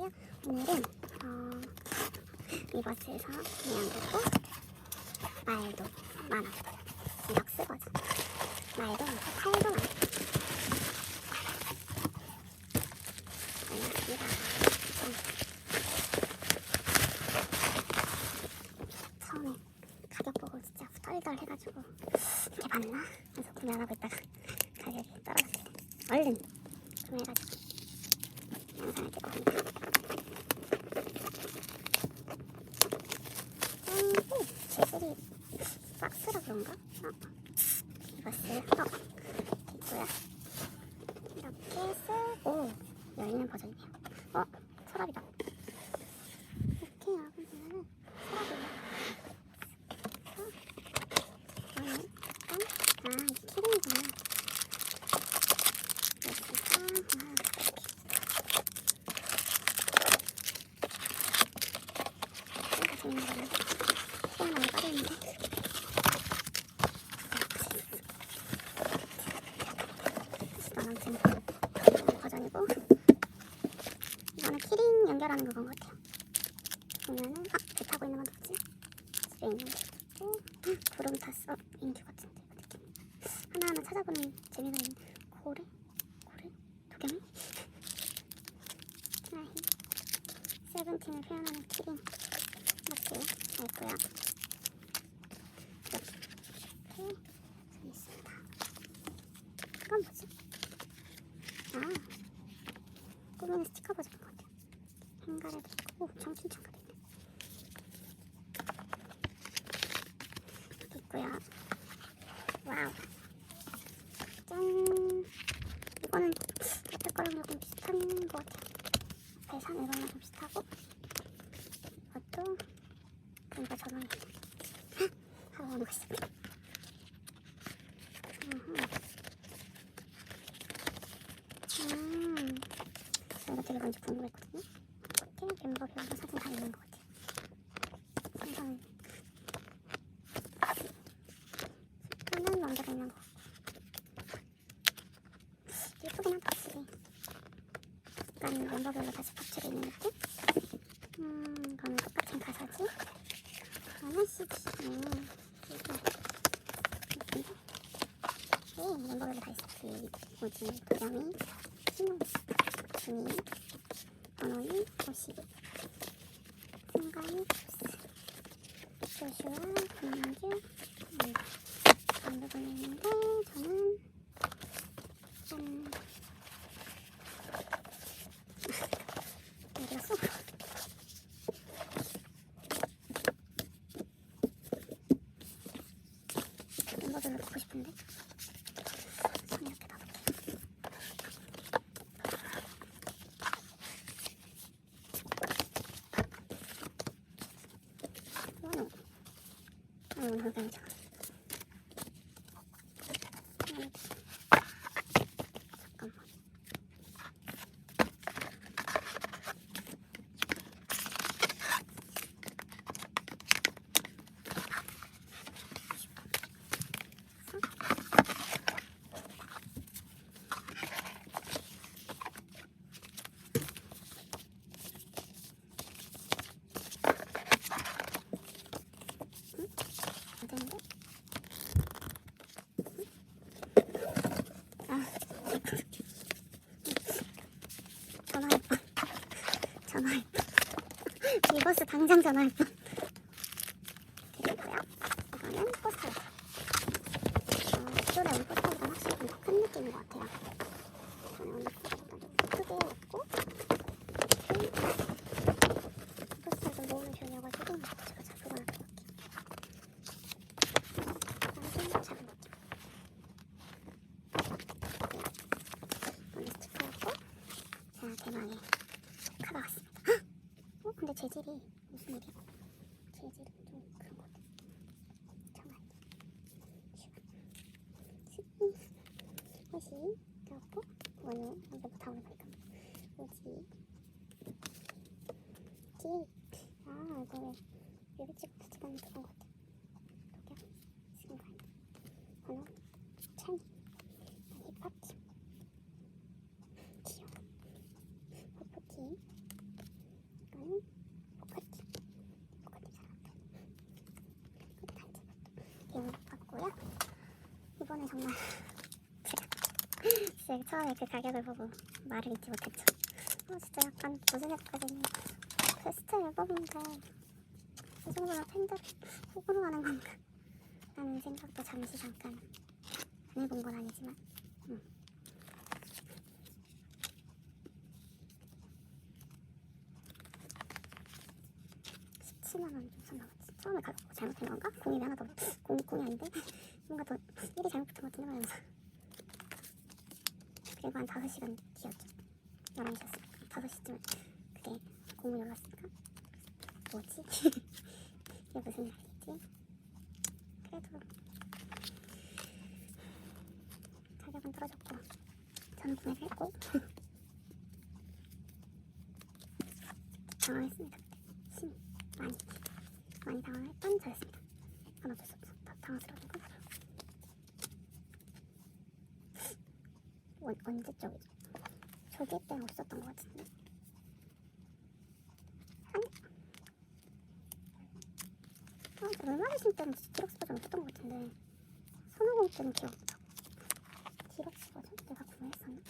안녕하세요. 오늘은 어, 이버스에서 그냥 듣고 말도 많아. 역 쓰거든. 말도 많고 팔도 많아. 처음에 가격 보고 진짜 후덜덜 해가지고 이게 맞나? 그래서 구매 안 하고 있다가 가격이 떨어졌을 때 얼른 구매해가지고 영상을 찍고 갑니다. 음, 재질이 박스라 그런가? 어. 이버스 어 있고요. 이렇게 쓰고 열리는 버전이네요. 어 서랍이다. 이렇게 열어보면은 서랍이에요. 어, 이거는 약간 아 이게 키링이구나. 여기가 하나 이렇게. 재밌는 거는 희한하게 빠져있는데 아무튼 이런 버전이고 이거는 키링 연결하는 그건 것 같아요 보면은 아! 배 타고 있는 건 누구지? 집에 있는 게 있고 음, 구름 탔어 인규 같은데 느낌 하나하나 찾아보는 재미가 있는 고래? 고래? 도겸이? 세븐틴을 표현하는 키링 이렇게 있고요. 이렇게 돼 있습니다. 이건 뭐지? 아, 꾸미는 스티커 버전인 것 같아요. 행가래도 있고, 오, 청춘 창가도 있네. 여기 있고요. 와우. 짠. 이거는 앞에 거랑 조금 비슷한 것 같아요. 배산 이거랑 좀 비슷하고, 이것도 뭔가 전원이 하고 오는 거 있습니다. 음흠. 음, 뭔지 궁금했거든요. 끝에 멤버 별로 사진 다 있는 것 같아요. 상상은 색깔은 남자가 있는 것 같고 예쁘긴 하다 확실히 약간 멤버별로 다시 박치가 있는 느낌? 음, 이거는 똑같은 가사지. 하나씩, 음, 이거. 멤버별로 다 있어. 그, 뭐지, 도겸이, 신용, 준이, 번호이, 오시, 승관이, 조스, 조슈아, 김민규, 음, 안 누구 있는데, 저는, 음, 어디 갔어? 멤버별로 보고 싶은데 손 이렇게 놔볼게요 이거는 아 이건 돌멩이잖아 음. 잠깐만 어딘데? 아, 전화할 뻔. 전화할 뻔. 이버스 당장 전화할 뻔. 그리고요. 이거는 포스터. 어, 기존에 온 포스터보다 확실히 좀큰 느낌인 것 같아요. 좀 크게 했고, 좀 모으는 편이어가지고 제가 잘 보관할 것 같아요. 완전 작은 느낌. 오늘 스티커였고, 자 대망의. 헉! 어 근데 재질이 호시, 그렇고 원우 이거 다 기. 아 이거 왜 뮤직찍 붙이는 그런 것 같아. 도겸, 승관, 번호, 찬이, 힙합팀, 귀여워, 호프팀, 사실 처음에 그 가격을 보고 말을 잊지 못했죠. 어, 진짜 약간 생각까지는 베스트 앨범인데 이 정도면 팬들 호구로 하는 건가? 라는 생각도 잠시 잠깐 안 해본 건 아니지만 음. 음. 17만 원좀 상관없지. 처음에 가격 보고 잘못한 건가? 공임이 하나 더 11시간 쉬었죠 11시였어. 5시쯤 그게 공부 열렸으니까? 뭐지? 이게 무슨 날이지? 그래도 가격은 떨어졌고 저는 구매를 했고 당황했습니다. 심 많이 많이 당황했던 저였습니다. 아마 어쩔 당황스러워 언, 언제 쪽이죠? 조기 때는 없었던 것 같은데 아니 아, 얼마 전신 때는 디럭스 버전 없었던 것 같은데 선호공 때는 기억 디럭스 버전? 내가 구매했었나?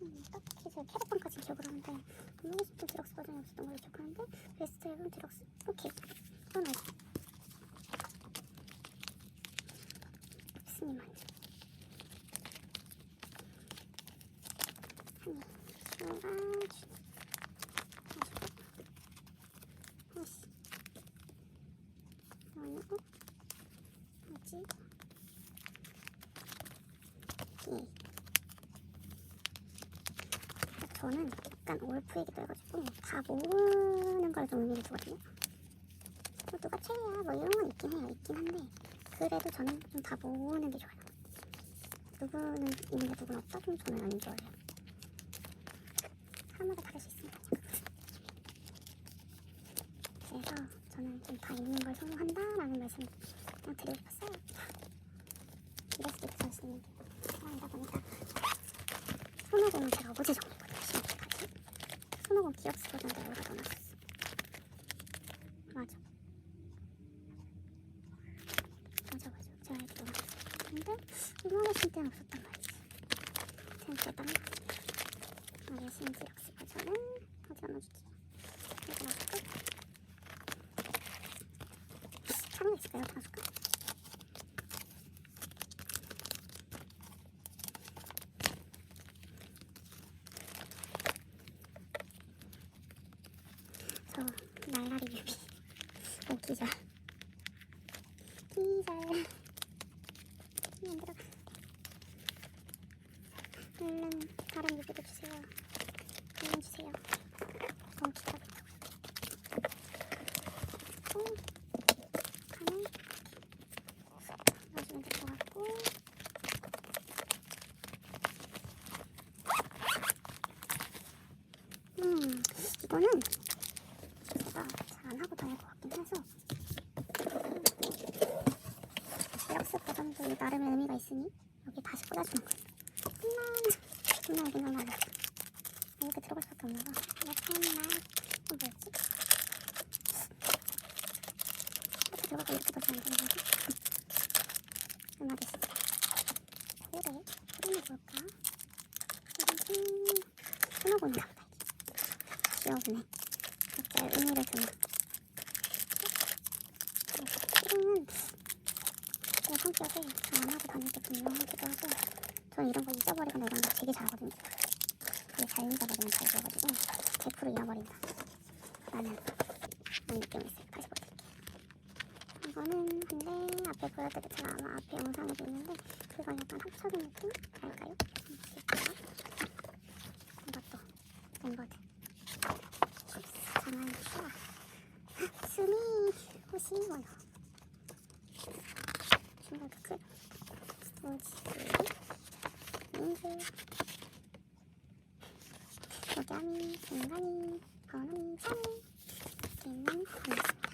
음, 딱히 제가 캐럿판까지 기억을 하는데 얼마 전신 때 디럭스 버전이 없었던 걸로 기억하는데 베스트 1은 디럭스 오케이 그건 스님 만족 아니 뭔가 아씨 아니고 뭐지? 예 저는 약간 올프이기도 해가지고 다 모으는 걸 좀 의미를 두거든요. 뭐 누가 최애야 뭐 이런 건 있긴 해요. 있긴 한데 그래도 저는 좀 다 모으는 게 좋아요. 누구는 있는데 누구는 없다? 좀 저는 안 좋아해요. 사람마다 다를 수 있습니다. 그래서 저는 좀 다 있는 걸 선호한다라는 말씀을 드리고 싶었어요. 있을 수 있는데 사람이다 보니까 손오공은 제가 어제 정리했거든요. 손오공 기억스 버전도 여기다 넣어놨었어. 맞아. 맞아 맞아. 제가 이렇게 넣어놨어. 근데 이만하신 때는 없었단 말이지. 템플당 우리 신지 역시 버전은 어디 넣어주지? 여기 넣어줄까? 다른 거 있을까? 여기 넣어줄까? 저 날라리 뮤비 오 기절 기절 안 들어가 얼른 다른 뮤비도 주세요. 얼른 주세요. 너무 오 가네 넣어주면 될것 같고. 음 이거는 제가 잘 안 하고 다닐 것 같긴 해서. 역습 버전도 나름의 의미가 있으니 여기 다시 꽂아주는 거예요. 정말 정말 이렇게 들어갈 수밖에 없나 봐. 나타나 어 뭐였지? 이렇게 들어가고 이렇게 넣으면 안 되는 거지? 음악이 진짜 그래 그러면 뭘까? 이것은 끊어보는가 보다 귀여우네 각자의 의미를 두는 키링은 제 성격이 잘안 하고 다닐 때 분명하기도 하고 저는 이런 거 잊어버리거나 이런 거 되게 잘하거든요. 되게 잘 잊어버리면 잘 잊어버리고 100% 잃어버린다. 라는 그런 느낌이 있어요. 다시 보여드릴게요. 이거는 근데 앞에 보여드렸지만 아마 앞에 영상에도 있는데 그건 약간 합쳐진 느낌? 할까요? 이것도 멤버드. 장한 추아. 스미 호시모노. 중국의 크 오지 민수 인간이 번호이 짠 이렇게는 보냈습니다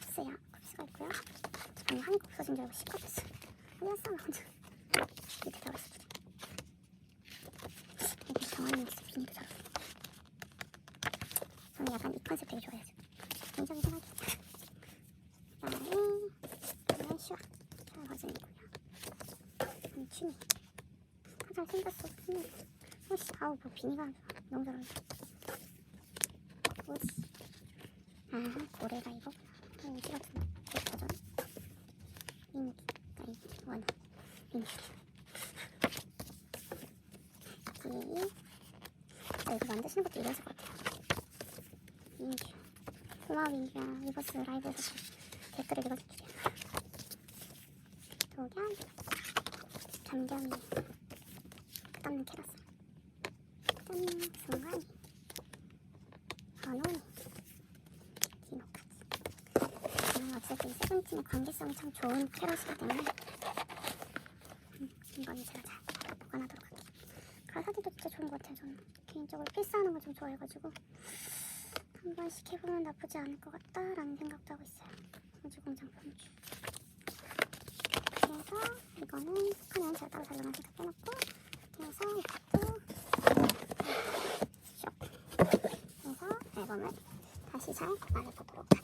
kup스야 kup스가 있고요. 아니 한국 소진 줄 알고 시끄럽었어 아니었어 나 혼자 밑에 들어갔어 여기 정원이 비닐도 잘 어울려 저는 약간 이 컨셉 되게 좋아해요. 개인적인 생각이 그다음에 이건 슈아 슈아 버전이고요. 한춤 이 생겼어. 음. 오씨, 아우 뭐 비니가. 너무 잘 어울려. 오씨. 아, 고래가 이거구나. 오지 같은 그 버전. 민기, 아니 원호, 민기. 여기. 아, 이거 만드시는 것도 이러실 것 같아요. 민규. 고마워 민규야. 리버스 라이브에서 댓글을 읽어줄 줄이야. 도겸. 잠겸이. 끝없는 캐러스. 짠. 순간이. 번호니. 디노까지. 저는 어쨌든 세븐틴의 관계성이 참 좋은 캐럿이기 때문에 음, 이건 제가 잘 보관하도록 할게요. 가사들도 진짜 좋은 것 같아요. 저는 개인적으로 필사하는 걸 좀 좋아해가지고 한 번씩 해보면 나쁘지 않을 것 같다라는 생각도 하고 있어요. 우주공장 본주. 그래서 이거는 북한은 제가 따로 살려면 살짝 빼놓고 그래서 이것도 숍. 그래서 앨범을 다시 잘 말해보도